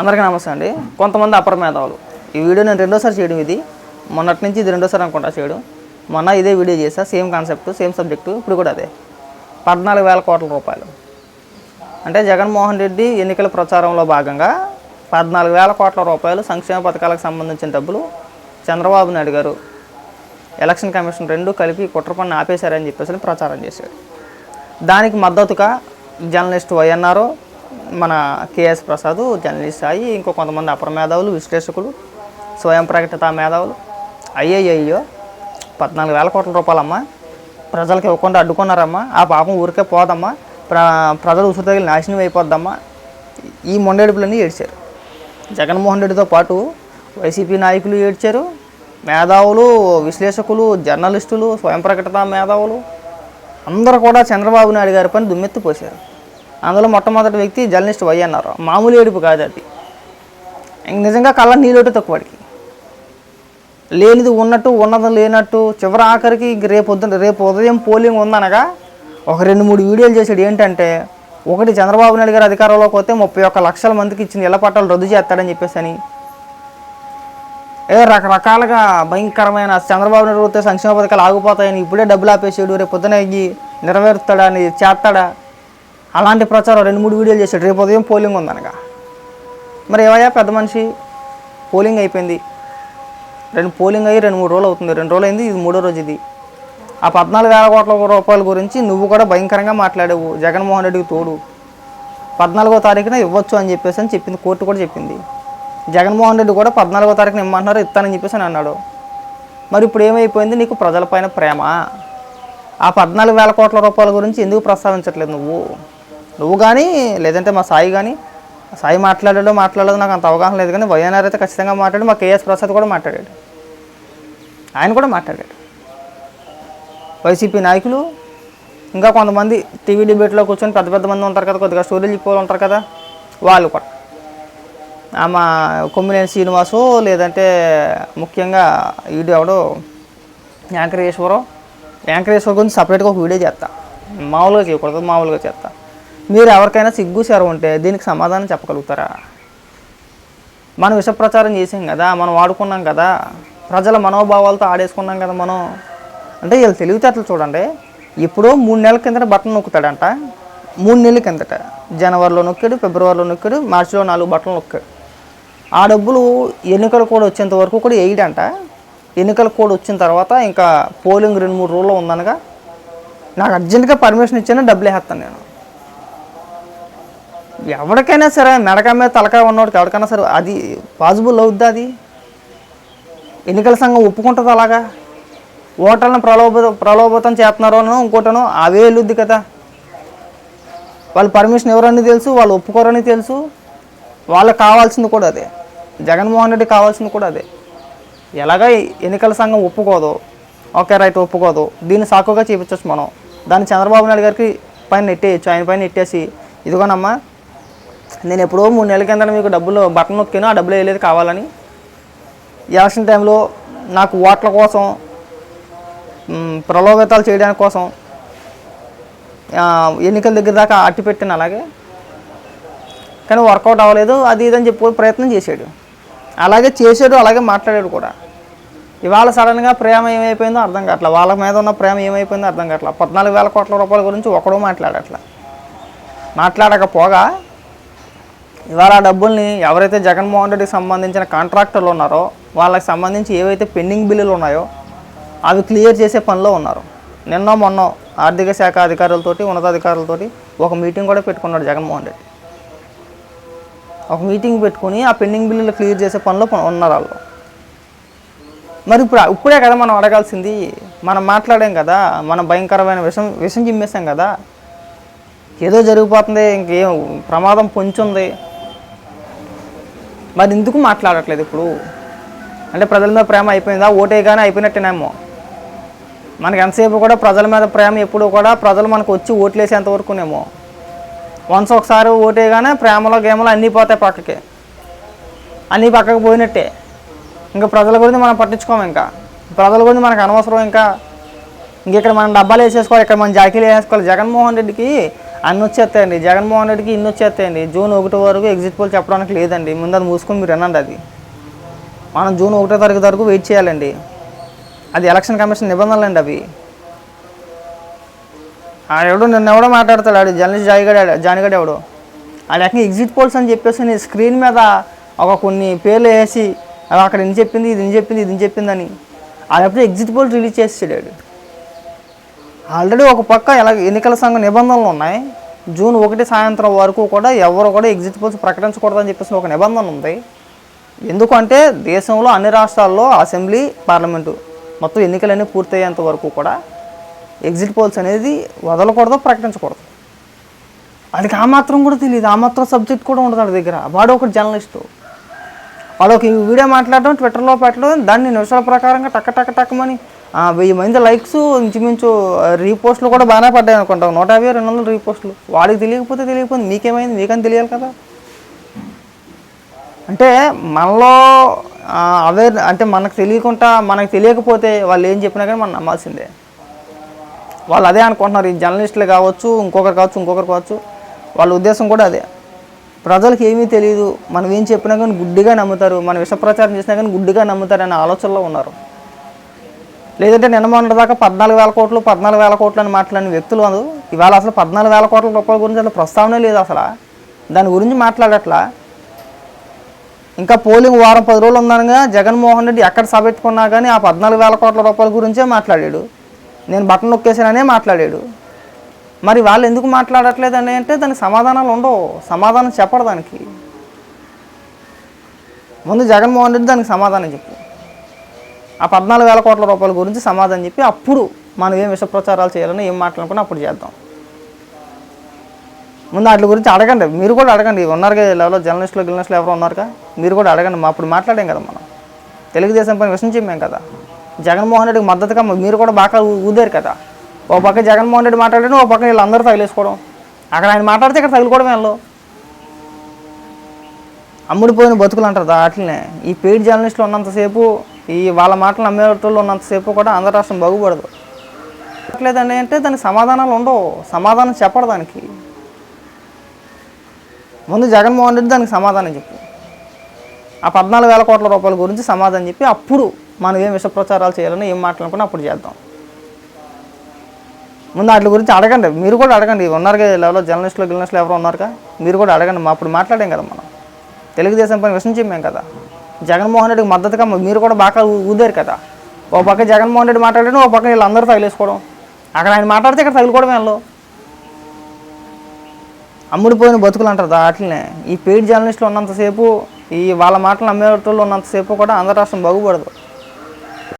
అందరికీ నమస్తే అండి. కొంతమంది అపర మేధావులు ఈ వీడియో నేను రెండోసారి చేయడం ఇది. మొన్నటి నుంచి ఇది రెండోసారి అనుకుంటా చేయడం. మొన్న ఇదే వీడియో చేసా సేమ్ కాన్సెప్ట్ సేమ్ సబ్జెక్టు ఇప్పుడు కూడా అదే. పద్నాలుగు వేల కోట్ల రూపాయలు. అంటే జగన్మోహన్ రెడ్డి ఎన్నికల ప్రచారంలో భాగంగా పద్నాలుగు వేల కోట్ల రూపాయలు సంక్షేమ పథకాలకు సంబంధించిన డబ్బులు చంద్రబాబు నాయుడు గారు ఎలక్షన్ కమిషన్ రెండు కలిపి కుట్ర పన్ను ఆపేశారని చెప్పేసి ప్రచారం చేశాడు. దానికి మద్దతుగా జర్నలిస్ట్ వైఎన్ఆర్ మన కేఎస్ ప్రసాద్ జర్నలిస్ట్ సాయి ఇంకో కొంతమంది అపర మేధావులు విశ్లేషకులు స్వయం ప్రకటిత మేధావులు. అయ్యయ్యో పద్నాలుగు వేల కోట్ల రూపాయలమ్మా. ప్రజలకు ఇవ్వకుండా అడ్డుకున్నారమ్మా. ఆ పాపం ఊరికే పోదమ్మా. ప్ర ప్రజలు ఉసురు తగిలి నాశనం అయిపోద్దమ్మా. ఈ మొండెడుపులన్నీ ఏడ్చారు. జగన్మోహన్ రెడ్డితో పాటు వైసీపీ నాయకులు ఏడ్చారు. మేధావులు విశ్లేషకులు జర్నలిస్టులు స్వయం ప్రకటిత మేధావులు. అందరూ కూడా చంద్రబాబు నాయుడు గారి పని దుమ్మెత్తిపోశారు అందులో మొట్టమొదటి వ్యక్తి జర్నలిస్ట్ వైఎన్ఆర్ మామూలు ఏడుపు కాదు అది. నిజంగా కళ్ళ నీళ్ళోటి తక్కువడికి లేనిది ఉన్నట్టు ఉన్నది లేనట్టు చివరి ఆఖరికి ఇంక రేపు పొద్దున రేపు ఉదయం పోలింగ్ ఉందనగా ఒక రెండు మూడు వీడియోలు చేసాడు ఏంటంటే ఒకటి చంద్రబాబు నాయుడు గారు అధికారంలోకి వస్తే ముప్పై ఒక్క లక్షల మందికి ఇచ్చిన ఇళ్ళ పట్టాలు రద్దు చేస్తాడని చెప్పేసి అని ఏ రకరకాలుగా భయంకరమైన చంద్రబాబు నాయుడు వస్తే సంక్షేమ పథకాలు ఆగిపోతాయని ఇప్పుడే డబ్బులు ఆపేసాడు రేపు పొద్దున ఇవి నెరవేరుస్తాడా అని చేస్తాడా? అలాంటి ప్రచారం రెండు మూడు వీడియోలు చేశాడు. రేపు ఉదయం పోలింగ్ ఉందనగా. మరి ఏమయ్యా పెద్ద మనిషి? పోలింగ్ అయిపోయింది. రెండు పోలింగ్ అయ్యి రెండు మూడు రోజులు అవుతుంది. రెండు రోజులు అయింది ఇది మూడో రోజు ఇది. ఆ పద్నాలుగు వేల కోట్ల రూపాయల గురించి నువ్వు కూడా భయంకరంగా మాట్లాడావు. జగన్మోహన్ రెడ్డికి తోడు. పద్నాలుగో తారీఖున ఇవ్వచ్చు అని చెప్పేసి అని చెప్పింది. కోర్టు కూడా చెప్పింది. జగన్మోహన్ రెడ్డి కూడా పద్నాలుగో తారీఖున ఇమ్మంటున్నారు ఇస్తానని చెప్పేసి అని అన్నాడు. మరి ఇప్పుడు ఏమైపోయింది? నీకు ప్రజలపైన ప్రేమ. ఆ పద్నాలుగు వేల కోట్ల రూపాయల గురించి ఎందుకు ప్రస్తావించట్లేదు నువ్వు? నువ్వు కానీ లేదంటే మా సాయి కానీ సాయి మాట్లాడాడో మాట్లాడదో నాకు అంత అవగాహన లేదు. కానీ వైఎన్ఆర్ అయితే ఖచ్చితంగా మాట్లాడు మా కేఎస్ ప్రసాద్ కూడా మాట్లాడాడు. ఆయన కూడా మాట్లాడాడు. వైసీపీ నాయకులు ఇంకా కొంతమంది టీవీ డిబేట్లో కూర్చొని పెద్ద పెద్ద మంది ఉంటారు కదా కొద్దిగా స్టోరీలు చెప్పేవాళ్ళు ఉంటారు కదా వాళ్ళు కూడా. ఆమె కొమ్మినేని శ్రీనివాసు లేదంటే ముఖ్యంగా వీడు ఎవడో యాంకరేశ్వరం యాంకరేశ్వర గురించి సపరేట్గా ఒక వీడియో చేస్తా. మామూలుగా చేయకూడదు మామూలుగా చేస్తా. మీరు ఎవరికైనా సిగ్గు సెరవు ఉంటే దీనికి సమాధానం చెప్పగలుగుతారా? మనం విష ప్రచారం చేసాం కదా మనం వాడుకున్నాం కదా ప్రజల మనోభావాలతో ఆడేసుకున్నాం కదా మనం. అంటే వీళ్ళు తెలివితేటలు చూడండి. ఎప్పుడో మూడు నెలల కిందట బట్టలు నొక్కుతాడంట. మూడు నెలల కిందట. జనవరిలో నొక్కాడు ఫిబ్రవరిలో నొక్కాడు మార్చిలో నాలుగు బట్టలు నొక్కాడు. ఆ డబ్బులు ఎన్నికలు కూడా వచ్చేంత వరకు కూడా వేయడంట. ఎన్నికలు కూడా వచ్చిన తర్వాత ఇంకా పోలింగ్ రెండు మూడు రోజుల్లో ఉందనగా నాకు అర్జెంటుగా పర్మిషన్ ఇచ్చిన డబ్బులు వేస్తాను నేను. ఎవరికైనా సరే మెడక మీద తలకాయ ఉన్నవాడికి ఎవరికైనా సరే అది పాజిబుల్ అవుద్దా అది? ఎన్నికల సంఘం ఒప్పుకుంటుంది అలాగా? ఓటర్లను ప్రలోభ ప్రలోభతం చేస్తున్నారో ఇంకోటనో అవే వెళ్ళుద్ది కదా. వాళ్ళ పర్మిషన్ ఎవరని తెలుసు వాళ్ళు ఒప్పుకోరని తెలుసు వాళ్ళకి కావాల్సింది కూడా అదే. జగన్మోహన్ రెడ్డి కావాల్సింది కూడా అదే. ఎలాగ ఎన్నికల సంఘం ఒప్పుకోదు ఓకే రైట్ ఒప్పుకోదు దీన్ని సాకుగా చూపించవచ్చు మనం. దాన్ని చంద్రబాబు నాయుడు గారికి పైన నెట్టేయచ్చు ఆయన పైన నెట్టేసి ఇదిగోనమ్మా నేను ఎప్పుడో మూడు నెలల కింద మీకు డబ్బులు బట్టన్ నొక్కాను ఆ డబ్బులు వేయలేదు కావాలని. ఎలక్షన్ టైంలో నాకు ఓట్ల కోసం ప్రలోభితాలు చేయడానికి కోసం ఎన్నికల దగ్గర దాకా అట్టి పెట్టాను అలాగే. కానీ వర్కౌట్ అవ్వలేదు అది ఇదని చెప్పి ప్రయత్నం చేశాడు. అలాగే చేశాడు అలాగే మాట్లాడాడు కూడా. ఇవాళ సడన్గా ప్రేమ ఏమైపోయిందో అర్థం కావట్లా. వాళ్ళ మీద ఉన్న ప్రేమ ఏమైపోయిందో అర్థం కావట్లా. పద్నాలుగు వేల కోట్ల రూపాయల గురించి ఒకడో మాట్లాడట్లా. మాట్లాడకపోగా ఇవాళ ఆ డబ్బుల్ని ఎవరైతే జగన్మోహన్ రెడ్డికి సంబంధించిన కాంట్రాక్టర్లు ఉన్నారో వాళ్ళకి సంబంధించి ఏవైతే పెండింగ్ బిల్లులు ఉన్నాయో అవి క్లియర్ చేసే పనిలో ఉన్నారు. నిన్న మొన్న ఆర్థిక శాఖ అధికారులతోటి ఉన్నతాధికారులతోటి ఒక మీటింగ్ కూడా పెట్టుకున్నాడు జగన్మోహన్ రెడ్డి. ఒక మీటింగ్ పెట్టుకుని ఆ పెండింగ్ బిల్లులు క్లియర్ చేసే పనిలో ఉన్నారు వాళ్ళు. మరి ఇప్పుడు ఇప్పుడే కదా మనం అడగాల్సింది మనం మాట్లాడాం కదా మనం భయంకరమైన విషం విషం చిమ్మేసాం కదా. ఏదో జరిగిపోతుంది ఇంకేం ప్రమాదం పొంచుంది. మరి ఎందుకు మాట్లాడట్లేదు ఇప్పుడు? అంటే ప్రజల మీద ప్రేమ అయిపోయిందా? ఓటే కానీ అయిపోయినట్టేనేమో. మనకి ఎంతసేపు కూడా ప్రజల మీద ప్రేమ ఎప్పుడు కూడా ప్రజలు మనకు వచ్చి ఓట్లేసేంత వరకునేమో. వన్స్ ఒకసారి ఓటేగానే ప్రేమలో గేమలో అన్నీ పోతాయి పక్కకి. అన్నీ పక్కకు పోయినట్టే. ఇంకా ప్రజల గురించి మనం పట్టించుకోము ఇంకా. ప్రజల గురించి మనకు అనవసరం ఇంకా. ఇంక ఇక్కడ మనం డబ్బాలు వేసేసుకోవాలి ఇక్కడ మనం జాకీలు వేసేసుకోవాలి. జగన్మోహన్ రెడ్డికి అన్ని వచ్చేస్తాయండి. జగన్మోహన్ రెడ్డికి ఇన్ని వచ్చేస్తాయండి. జూన్ ఒకటి వరకు ఎగ్జిట్ పోల్ చెప్పడానికి లేదండి. ముందు అది మూసుకొని మీరు అనండి అది. మనం జూన్ ఒకటో తారీఖు వరకు వెయిట్ చేయాలండి. అది ఎలక్షన్ కమిషన్ నిబంధనలు అండి అవి ఆడెవడో నిన్న ఎవడో మాట్లాడతాడు. ఆడు జర్నలిస్ట్ జాయిగడ్ జానిగడ ఎవడో. ఆడ ఏకంగా ఎగ్జిట్ పోల్స్ అని చెప్పేసి స్క్రీన్ మీద ఒక కొన్ని పేర్లు వేసి అక్కడ ఇన్ని చెప్పింది ఇది ఇన్ని చెప్పింది ఇది ఇన్ని చెప్పిందని ఆడప్పుడు ఎగ్జిట్ పోల్ రిలీజ్ చేసాడు ఆల్రెడీ ఒక పక్క ఎలా ఎన్నికల సంఘం నిబంధనలు ఉన్నాయి. జూన్ ఒకటి సాయంత్రం వరకు కూడా ఎవరు కూడా ఎగ్జిట్ పోల్స్ ప్రకటించకూడదని చెప్పేసి ఒక నిబంధన ఉంది. ఎందుకంటే దేశంలో అన్ని రాష్ట్రాల్లో అసెంబ్లీ పార్లమెంటు మొత్తం ఎన్నికలన్నీ పూర్తయ్యేంత వరకు కూడా ఎగ్జిట్ పోల్స్ అనేది వదలకూడదు ప్రకటించకూడదు. వాడికి ఆ మాత్రం కూడా తెలియదు ఆ మాత్రం సబ్జెక్ట్ కూడా ఉండదు వాడి దగ్గర. వాడు ఒకటి జర్నలిస్టు. వాడు ఒక వీడియో మాట్లాడడం ట్విట్టర్లో పెట్టడం దాన్ని నిమిషాల ప్రకారంగా టక్క టక్క టక్కమని వెయ్యి మంది లైక్స్ ఇంచుమించు రీపోస్ట్లు కూడా బాగానే పడ్డాయి అనుకుంటాం. నూట యాభై రెండు వందల రీపోస్ట్లు. వాడికి తెలియకపోతే తెలియకపోతే మీకేమైంది మీకని తెలియాలి కదా. అంటే మనలో అవేర్ అంటే మనకు తెలియకుండా మనకు తెలియకపోతే వాళ్ళు ఏం చెప్పినా కానీ మనం నమ్మాల్సిందే. వాళ్ళు అదే అనుకుంటున్నారు. ఈ జర్నలిస్టులు కావచ్చు ఇంకొకరు కావచ్చు ఇంకొకరు కావచ్చు. వాళ్ళ ఉద్దేశం కూడా అదే. ప్రజలకు ఏమీ తెలియదు మనం ఏం చెప్పినా కానీ గుడ్డిగా నమ్ముతారు. మనం విష ప్రచారం చేసినా కానీ గుడ్డిగా నమ్ముతారు అనే ఆలోచనలో ఉన్నారు. లేదంటే నిన్న మొన్నటి దాకా పద్నాలుగు వేల కోట్లు పద్నాలుగు వేల కోట్లు అని మాట్లాడిన వ్యక్తులు అందు ఇవాళ అసలు పద్నాలుగు వేల కోట్ల రూపాయల గురించి అసలు ప్రస్తావనే లేదు అసలు. దాని గురించి మాట్లాడట్లా? ఇంకా పోలింగ్ వారం పది రోజులు ఉందనగా జగన్మోహన్ రెడ్డి ఎక్కడ సభెట్టుకున్నా కానీ ఆ పద్నాలుగు వేల కోట్ల రూపాయల గురించే మాట్లాడాడు. నేను బటన్ నొక్కేసాననే మాట్లాడాడు. మరి వాళ్ళు ఎందుకు మాట్లాడట్లేదని అంటే దానికి సమాధానాలు ఉండవు. సమాధానం చెప్పడు దానికి. ముందు జగన్మోహన్ రెడ్డి దానికి సమాధానం చెప్పు. ఆ పద్నాలుగు వేల కోట్ల రూపాయల గురించి సమాధానం చెప్పి అప్పుడు మనం ఏం విష ప్రచారాలు చేయాలని ఏం మాట్లాడుకున్నా అప్పుడు చేద్దాం. ముందు వాటి గురించి అడగండి. మీరు కూడా అడగండి. ఉన్నారు కదా లెవెల్లో జర్నలిస్టులు గిర్నలిస్టులు ఎవరు ఉన్నారుగా? మీరు కూడా అడగండి. మా అప్పుడు మాట్లాడాం కదా మనం. తెలుగుదేశం పైన విషయం చెప్పాం కదా. జగన్మోహన్ రెడ్డికి మద్దతుగా మీరు కూడా బాగా ఊదారు కదా. ఓ పక్క జగన్మోహన్ రెడ్డి మాట్లాడాడు ఓ పక్క వీళ్ళందరూ తగిలేసుకోవడం. అక్కడ ఆయన మాట్లాడితే ఇక్కడ తగులుకోవడం వీళ్ళు అమ్ముడిపోయిన బతుకులు అంటారు వాటినే ఈ పెయిడ్ జర్నలిస్టులు ఉన్నంతసేపు ఈ వాళ్ళ మాటలు నమ్మేటోళ్ళు ఉన్నంతసేపు కూడా ఆంధ్ర రాష్ట్రం బాగుపడదు. లేదండి అంటే దానికి సమాధానాలు ఉండవు. సమాధానం చెప్పడు దానికి. ముందు జగన్మోహన్ రెడ్డి దానికి సమాధానం చెప్పు. ఆ పద్నాలుగు వేల కోట్ల రూపాయల గురించి సమాధానం చెప్పి అప్పుడు మనం ఏం విష ప్రచారాలు చేయాలని ఏం మాట్లాడుకున్నా అప్పుడు చేద్దాం. ముందు వాటి గురించి అడగండి. మీరు కూడా అడగండి. ఉన్నారు కదా లెవెల్లో జర్నలిస్టులు గిర్నలిస్టులు ఎవరు ఉన్నారుగా? మీరు కూడా అడగండి. మా అప్పుడు మాట్లాడాం కదా మనం. తెలుగుదేశం పైన విషయం చెప్పాం కదా? జగన్మోహన్ రెడ్డికి మద్దతుగా మీరు కూడా బాగా ఊదారు కదా. ఓ పక్క జగన్మోహన్ రెడ్డి మాట్లాడడం ఓ పక్క వీళ్ళందరూ తగిలేసుకోవడం అక్కడ ఆయన మాట్లాడితే ఇక్కడ తగిలికోవడం వీళ్ళు అమ్ముడిపోయిన బతుకులు అంటారు వాటినే ఈ పెయిడ్ జర్నలిస్టులు ఉన్నంతసేపు ఈ వాళ్ళ మాటలు నమ్మేటోళ్ళు ఉన్నంతసేపు కూడా ఆంధ్ర రాష్ట్రం బాగుపడదు.